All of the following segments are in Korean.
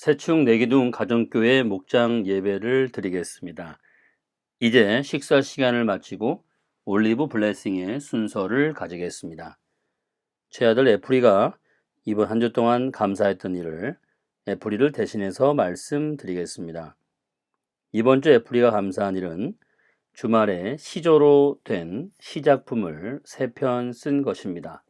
세충 내기둥 가정교회 목장 예배를 드리겠습니다. 이제 식사 시간을 마치고 올리브 블레싱의 순서를 가지겠습니다. 제 아들 애플이가 이번 한 주 동안 감사했던 일을 애플이를 대신해서 말씀드리겠습니다. 이번 주 애플이가 감사한 일은 주말에 시조로 된 시작품을 세 편 쓴 것입니다.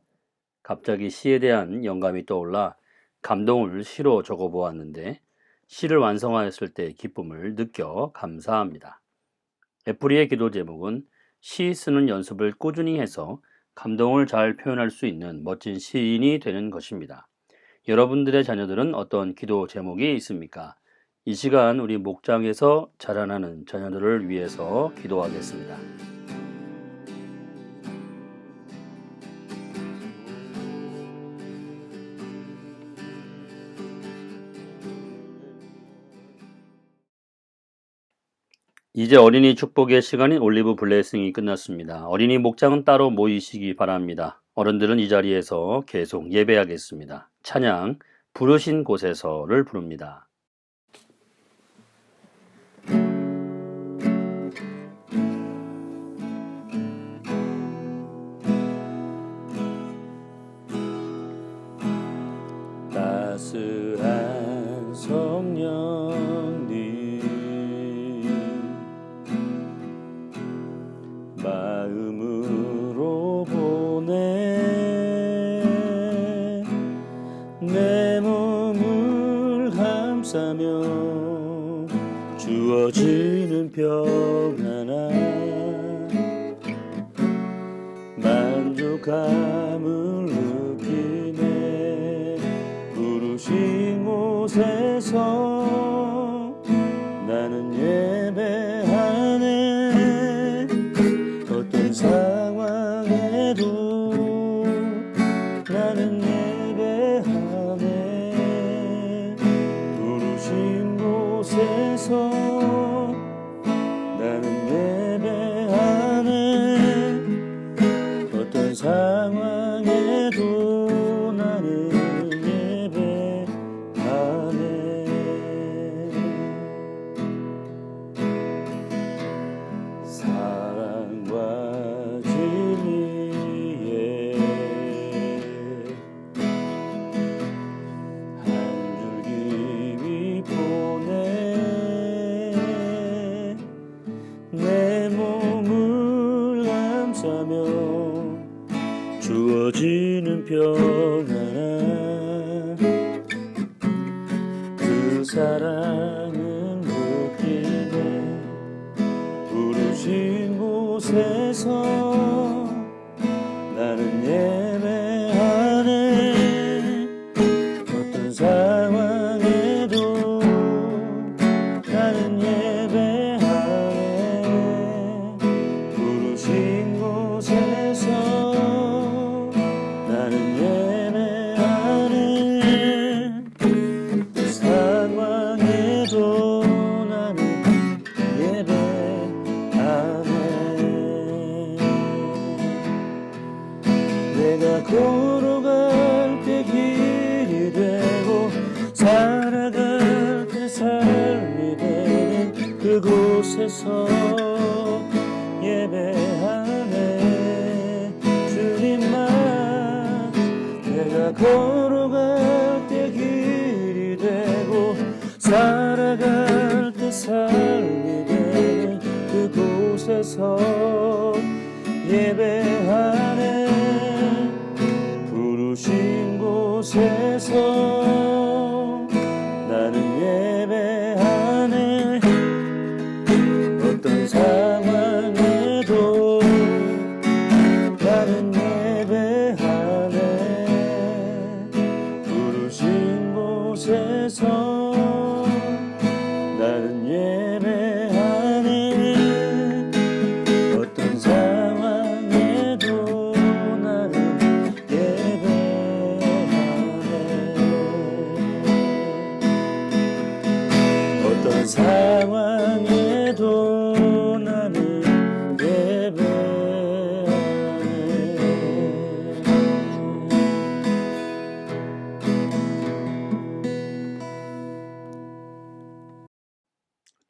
갑자기 시에 대한 영감이 떠올라 감동을 시로 적어 보았는데 시를 완성하였을 때 기쁨을 느껴 감사합니다. 애플이의 기도 제목은 시 쓰는 연습을 꾸준히 해서 감동을 잘 표현할 수 있는 멋진 시인이 되는 것입니다. 여러분들의 자녀들은 어떤 기도 제목이 있습니까? 이 시간 우리 목장에서 자라나는 자녀들을 위해서 기도하겠습니다. 이제 어린이 축복의 시간인 올리브 블레싱이 끝났습니다. 어린이 목장은 따로 모이시기 바랍니다. 어른들은 이 자리에서 계속 예배하겠습니다. 찬양 부르신 곳에서를 부릅니다. 마음으로 보내. 내 몸을 감싸며 주어지는 평안함 만족감을 느끼네. 부르신 곳에서 상황에도 주어지는 평안 내가 걸어갈 때 길이 되고 살아갈 때 삶이 되는 그곳에서 예배하네. 주님만 내가 걸어갈 때 길이 되고 살아갈 때 삶이 되는 그곳에서 예배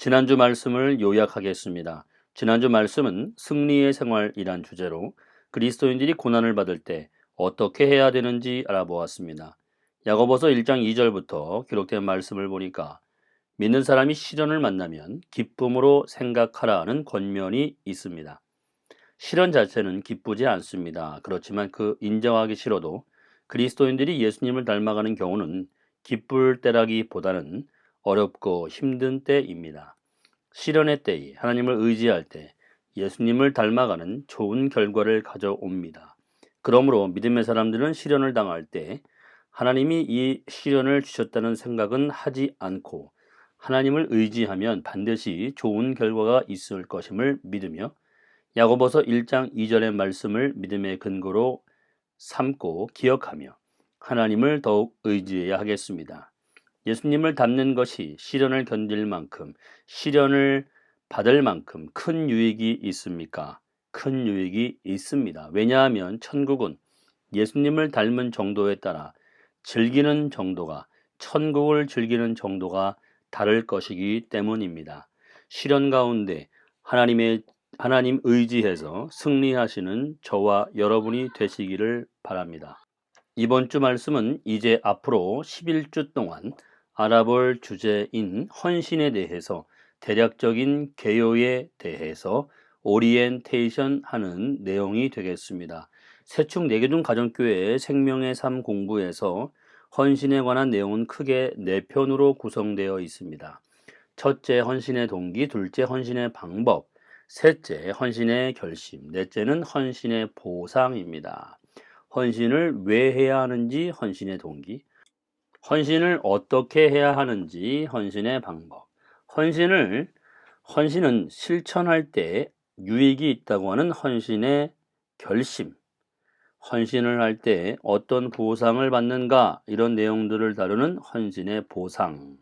지난주 말씀을 요약하겠습니다. 지난주 말씀은 승리의 생활이란 주제로 그리스도인들이 고난을 받을 때 어떻게 해야 되는지 알아보았습니다. 야고보서 1장 2절부터 기록된 말씀을 보니까 믿는 사람이 시련을 만나면 기쁨으로 생각하라는 권면이 있습니다. 시련 자체는 기쁘지 않습니다. 그렇지만 그 인정하기 싫어도 그리스도인들이 예수님을 닮아가는 경우는 기쁠 때라기보다는 어렵고 힘든 때입니다. 시련의 때에 하나님을 의지할 때 예수님을 닮아가는 좋은 결과를 가져옵니다. 그러므로 믿음의 사람들은 시련을 당할 때 하나님이 이 시련을 주셨다는 생각은 하지 않고 하나님을 의지하면 반드시 좋은 결과가 있을 것임을 믿으며 야고보서 1장 2절의 말씀을 믿음의 근거로 삼고 기억하며 하나님을 더욱 의지해야 하겠습니다. 예수님을 닮는 것이 시련을 견딜 만큼 시련을 받을 만큼 큰 유익이 있습니까? 큰 유익이 있습니다. 왜냐하면 천국은 예수님을 닮은 정도에 따라 즐기는 정도가 천국을 즐기는 정도가 다를 것이기 때문입니다. 시련 가운데 하나님의 하나님 의지해서 승리하시는 저와 여러분이 되시기를 바랍니다. 이번 주 말씀은 이제 앞으로 11주 동안 알아볼 주제인 헌신에 대해서 대략적인 개요에 대해서 오리엔테이션 하는 내용이 되겠습니다. 세축 내교중 가정교회 생명의 삶 공부에서 헌신에 관한 내용은 크게 네 편으로 구성되어 있습니다. 첫째, 헌신의 동기, 둘째, 헌신의 방법, 셋째, 헌신의 결심, 넷째는 헌신의 보상입니다. 헌신을 왜 해야 하는지 헌신의 동기, 헌신을 어떻게 해야 하는지 헌신의 방법, 헌신을 헌신은 실천할 때 유익이 있다고 하는 헌신의 결심, 헌신을 할 때 어떤 보상을 받는가 이런 내용들을 다루는 헌신의 보상.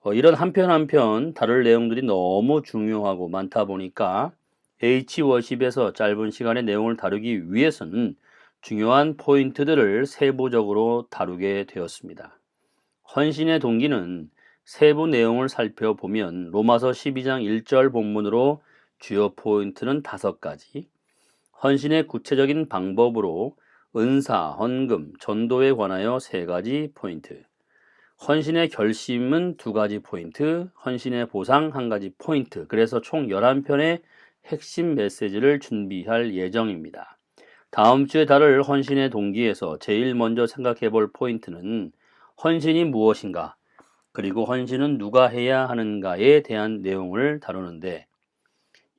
어, 이런 한편 한편 다룰 내용들이 너무 중요하고 많다 보니까 H워십에서 짧은 시간에 내용을 다루기 위해서는 중요한 포인트들을 세부적으로 다루게 되었습니다. 헌신의 동기는 세부 내용을 살펴보면 로마서 12장 1절 본문으로 주요 포인트는 다섯 가지, 헌신의 구체적인 방법으로 은사, 헌금, 전도에 관하여 세 가지 포인트, 헌신의 결심은 두 가지 포인트, 헌신의 보상 한 가지 포인트, 그래서 총 11편의 핵심 메시지를 준비할 예정입니다. 다음 주에 다룰 헌신의 동기에서 제일 먼저 생각해 볼 포인트는 헌신이 무엇인가, 그리고 헌신은 누가 해야 하는가에 대한 내용을 다루는데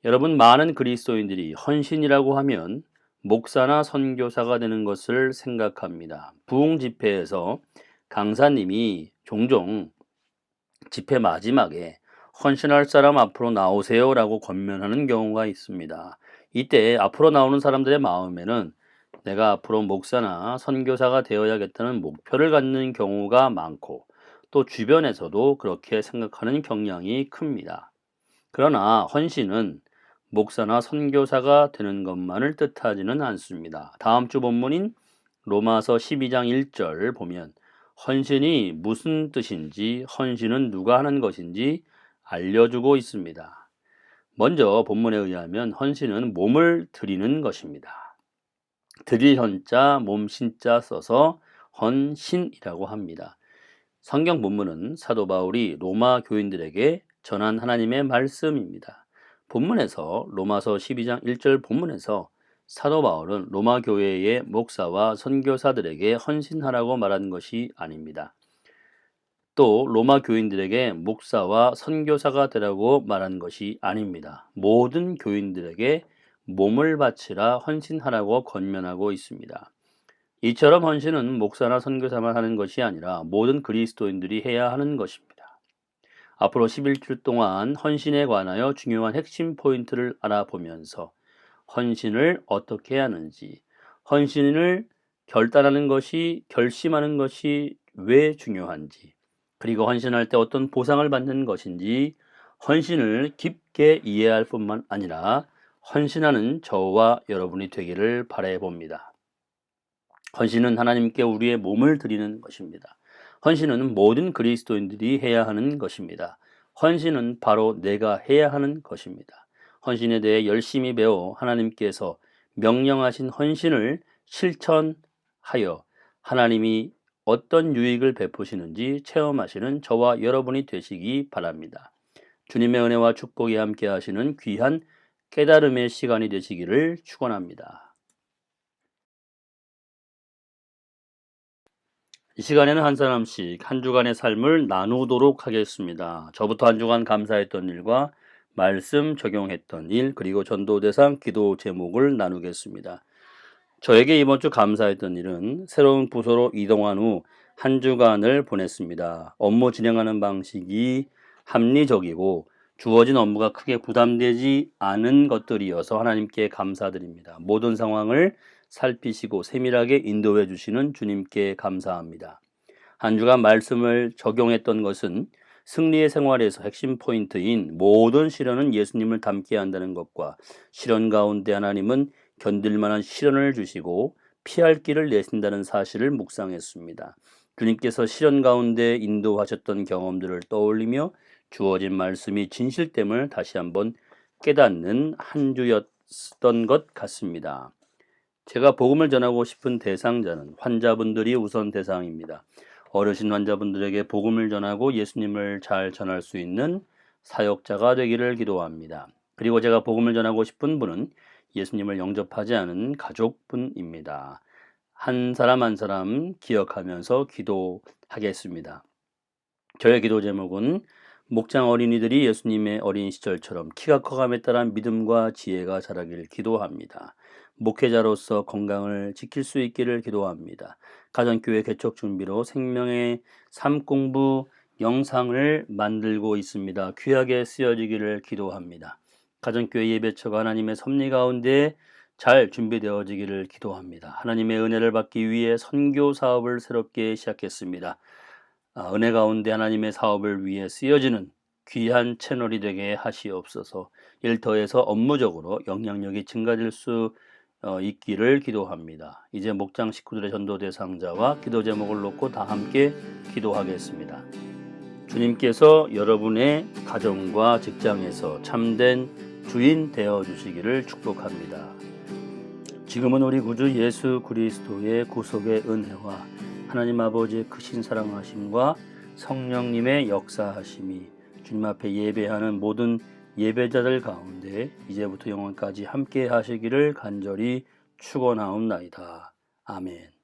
여러분 많은 그리스도인들이 헌신이라고 하면 목사나 선교사가 되는 것을 생각합니다. 부흥 집회에서 강사님이 종종 집회 마지막에 헌신할 사람 앞으로 나오세요라고 권면하는 경우가 있습니다. 이때 앞으로 나오는 사람들의 마음에는 내가 앞으로 목사나 선교사가 되어야겠다는 목표를 갖는 경우가 많고 또 주변에서도 그렇게 생각하는 경향이 큽니다. 그러나 헌신은 목사나 선교사가 되는 것만을 뜻하지는 않습니다. 다음 주 본문인 로마서 12장 1절 보면 헌신이 무슨 뜻인지, 헌신은 누가 하는 것인지 알려주고 있습니다. 먼저 본문에 의하면 헌신은 몸을 드리는 것입니다. 드릴 헌자, 몸 신자 써서 헌신이라고 합니다. 성경 본문은 사도 바울이 로마 교인들에게 전한 하나님의 말씀입니다. 본문에서 로마서 12장 1절 본문에서 사도 바울은 로마 교회의 목사와 선교사들에게 헌신하라고 말한 것이 아닙니다. 또 로마 교인들에게 목사와 선교사가 되라고 말한 것이 아닙니다. 모든 교인들에게 몸을 바치라 헌신하라고 권면하고 있습니다. 이처럼 헌신은 목사나 선교사만 하는 것이 아니라 모든 그리스도인들이 해야 하는 것입니다. 앞으로 11주 동안 헌신에 관하여 중요한 핵심 포인트를 알아보면서 헌신을 어떻게 하는지, 헌신을 결단하는 것이, 결심하는 것이 왜 중요한지, 그리고 헌신할 때 어떤 보상을 받는 것인지, 헌신을 깊게 이해할 뿐만 아니라 헌신하는 저와 여러분이 되기를 바래 봅니다. 헌신은 하나님께 우리의 몸을 드리는 것입니다. 헌신은 모든 그리스도인들이 해야 하는 것입니다. 헌신은 바로 내가 해야 하는 것입니다. 헌신에 대해 열심히 배워 하나님께서 명령하신 헌신을 실천하여 하나님이 어떤 유익을 베푸시는지 체험하시는 저와 여러분이 되시기 바랍니다. 주님의 은혜와 축복이 함께 하시는 귀한 깨달음의 시간이 되시기를 축원합니다. 이 시간에는 한 사람씩 한 주간의 삶을 나누도록 하겠습니다. 저부터 한 주간 감사했던 일과 말씀 적용했던 일, 그리고 전도 대상 기도 제목을 나누겠습니다. 저에게 이번 주 감사했던 일은 새로운 부서로 이동한 후 한 주간을 보냈습니다. 업무 진행하는 방식이 합리적이고 주어진 업무가 크게 부담되지 않은 것들이어서 하나님께 감사드립니다. 모든 상황을 살피시고 세밀하게 인도해 주시는 주님께 감사합니다. 한 주간 말씀을 적용했던 것은 승리의 생활에서 핵심 포인트인 모든 시련은 예수님을 닮게 한다는 것과 시련 가운데 하나님은 견딜 만한 시련을 주시고 피할 길을 내신다는 사실을 묵상했습니다. 주님께서 시련 가운데 인도하셨던 경험들을 떠올리며 주어진 말씀이 진실됨을 다시 한번 깨닫는 한 주였던 것 같습니다. 제가 복음을 전하고 싶은 대상자는 환자분들이 우선 대상입니다. 어르신 환자분들에게 복음을 전하고 예수님을 잘 전할 수 있는 사역자가 되기를 기도합니다. 그리고 제가 복음을 전하고 싶은 분은 예수님을 영접하지 않은 가족분입니다. 한 사람 한 사람 기억하면서 기도하겠습니다. 저의 기도 제목은 목장 어린이들이 예수님의 어린 시절처럼 키가 커감에 따라 믿음과 지혜가 자라길 기도합니다. 목회자로서 건강을 지킬 수 있기를 기도합니다. 가정교회 개척 준비로 생명의 삶 공부 영상을 만들고 있습니다. 귀하게 쓰여지기를 기도합니다. 가정교회 예배처가 하나님의 섭리 가운데 잘 준비되어지기를 기도합니다. 하나님의 은혜를 받기 위해 선교 사업을 새롭게 시작했습니다. 아, 은혜 가운데 하나님의 사업을 위해 쓰여지는 귀한 채널이 되게 하시옵소서. 일터에서 업무적으로 영향력이 증가될 수 어, 있기를 기도합니다. 이제 목장 식구들의 전도 대상자와 기도 제목을 놓고 다 함께 기도하겠습니다. 주님께서 여러분의 가정과 직장에서 참된 주인 되어 주시기를 축복합니다. 지금은 우리 구주 예수 그리스도의 구속의 은혜와 하나님 아버지의 크신 사랑하심과 성령님의 역사하심이 주님 앞에 예배하는 모든 예배자들 가운데 이제부터 영원까지 함께 하시기를 간절히 축원하옵나이다. 아멘.